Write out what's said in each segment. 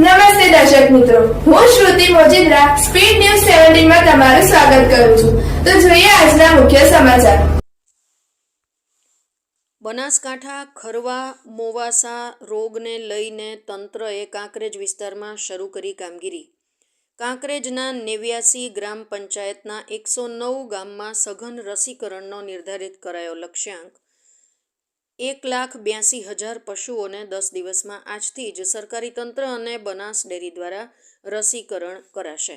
નમસ્તે દર્શક મિત્રો. હું શ્રુતિ મોજીદ્રા, સ્પીડ ન્યૂઝ સેવન્ટીનમાં તમારું સ્વાગત કરું છું. તો જોઈએ આજના મુખ્ય સમાચાર. બનાસકાંઠા, ખરવા, મોવાસા રોગને લઈને તંત્રએ કાંકરેજ વિસ્તારમાં શરૂ કરી કામગીરી. કાંકરેજના નેવ્યાસી ગ્રામ પંચાયતના એકસો નવ ગામમાં સઘન રસીકરણનો નિર્ધારિત કરાયો લક્ષ્યાંક. એક લાખ બ્યાસી હજાર પશુઓને દસ દિવસમાં આજથી જ સરકારી તંત્ર અને બનાસ ડેરી દ્વારા રસીકરણ કરાશે.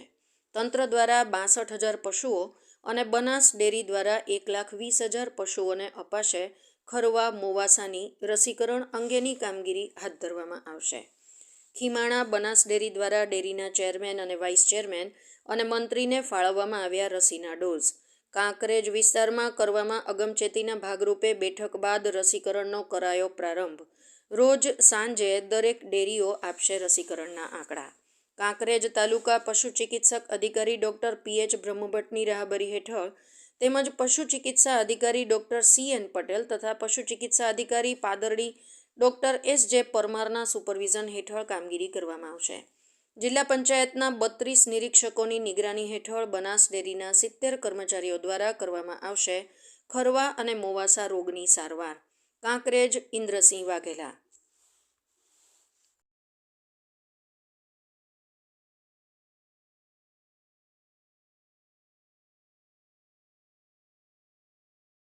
તંત્ર દ્વારા બાસઠ હજાર પશુઓ અને બનાસ ડેરી દ્વારા એક લાખ વીસ હજાર પશુઓને અપાશે ખરવા મોવાસાની રસીકરણ અંગેની કામગીરી હાથ ધરવામાં આવશે. ખીમાણા બનાસ ડેરી દ્વારા ડેરીના ચેરમેન અને વાઇસ ચેરમેન અને મંત્રીને ફાળવવામાં આવ્યા રસીના ડોઝ. કાંકરેજ વિસ્તારમાં કરવામાં અગમચેતીના ભાગરૂપે બેઠક બાદ રસીકરણનો કરાયો પ્રારંભ. રોજ સાંજે દરેક ડેરીઓ આપશે રસીકરણના આંકડા. કાંકરેજ તાલુકા પશુ ચિકિત્સક અધિકારી ડોક્ટર પીએચ બ્રહ્મભટ્ટની રાહબરી હેઠળ તેમજ પશુ ચિકિત્સા અધિકારી ડોક્ટર સી એન પટેલ તથા પશુ ચિકિત્સા અધિકારી પાદરડી ડોક્ટર એસ જે પરમારના સુપરવિઝન હેઠળ કામગીરી કરવામાં આવશે. જિલ્લા પંચાયતના બત્રીસ નિરીક્ષકોની નિગરાની હેઠળ બનાસ ડેરીના સિત્તેર કર્મચારીઓ દ્વારા કરવામાં આવશે ખરવા અને મોવાસા રોગની સારવાર. કાંકરેજ ઇન્દ્રસિંહ વાઘેલા